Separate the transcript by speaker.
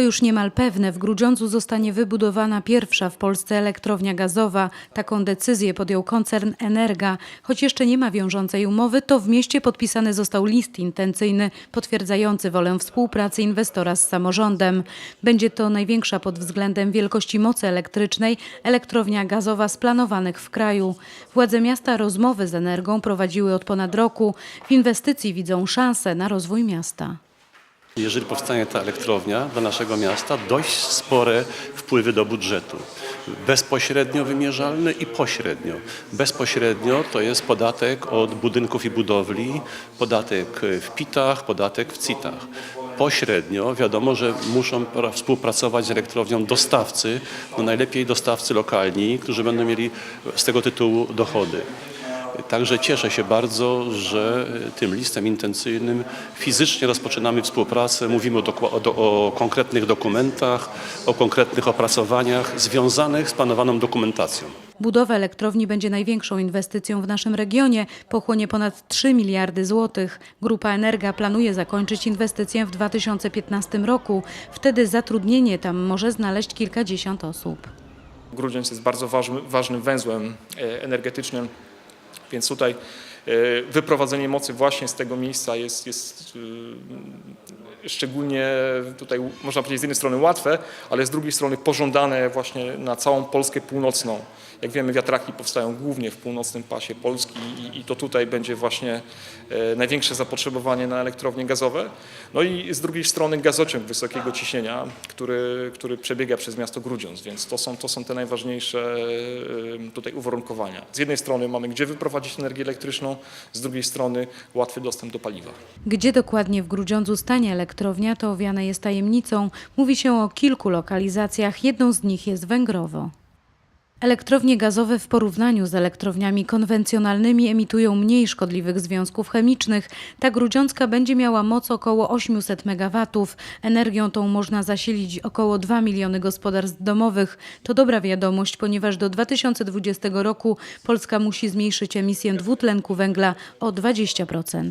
Speaker 1: To już niemal pewne, w Grudziądzu zostanie wybudowana pierwsza w Polsce elektrownia gazowa. Taką decyzję podjął koncern Energa. Choć jeszcze nie ma wiążącej umowy, to w mieście podpisany został list intencyjny potwierdzający wolę współpracy inwestora z samorządem. Będzie to największa pod względem wielkości mocy elektrycznej elektrownia gazowa z planowanych w kraju. Władze miasta rozmowy z Energą prowadziły od ponad roku. W inwestycji widzą szansę na rozwój miasta.
Speaker 2: Jeżeli powstanie ta elektrownia dla naszego miasta, dość spore wpływy do budżetu. Bezpośrednio wymierzalny i pośrednio. Bezpośrednio to jest podatek od budynków i budowli, podatek w PIT-ach, podatek w CIT-ach. Pośrednio wiadomo, że muszą pra- współpracować z elektrownią dostawcy, no najlepiej dostawcy lokalni, którzy będą mieli z tego tytułu dochody. Także cieszę się bardzo, że tym listem intencyjnym fizycznie rozpoczynamy współpracę. Mówimy o, o, do- o konkretnych dokumentach, o konkretnych opracowaniach związanych z planowaną dokumentacją.
Speaker 1: Budowa elektrowni będzie największą inwestycją w naszym regionie, pochłonie ponad 3 miliardy złotych. Grupa Energa planuje zakończyć inwestycję w 2015 roku. Wtedy zatrudnienie tam może znaleźć kilkadziesiąt osób.
Speaker 3: Grudziądz jest bardzo ważny, ważnym węzłem e, energetycznym, więc tutaj wyprowadzenie mocy właśnie z tego miejsca jest, jest e, szczególnie tutaj można powiedzieć z jednej strony łatwe, ale z drugiej strony pożądane właśnie na całą Polskę północną. Jak wiemy wiatraki powstają głównie w północnym pasie Polski i, i to tutaj będzie właśnie e, największe zapotrzebowanie na elektrownie gazowe. No i z drugiej strony gazociąg wysokiego ciśnienia, który, który przebiega przez miasto Grudziądz, więc to są, to są te najważniejsze e, tutaj uwarunkowania. Z jednej strony mamy gdzie wyprowadzić energię z drugiej strony łatwy dostęp do paliwa.
Speaker 1: Gdzie dokładnie w Grudziądzu stanie elektrownia, to owiane jest tajemnicą. Mówi się o kilku lokalizacjach, jedną z nich jest Węgrowo. Elektrownie gazowe w porównaniu z elektrowniami konwencjonalnymi emitują mniej szkodliwych związków chemicznych. Ta grudziącka będzie miała moc około 800 MW. Energią tą można zasilić około 2 miliony gospodarstw domowych. To dobra wiadomość, ponieważ do 2020 roku Polska musi zmniejszyć emisję dwutlenku węgla o 20%.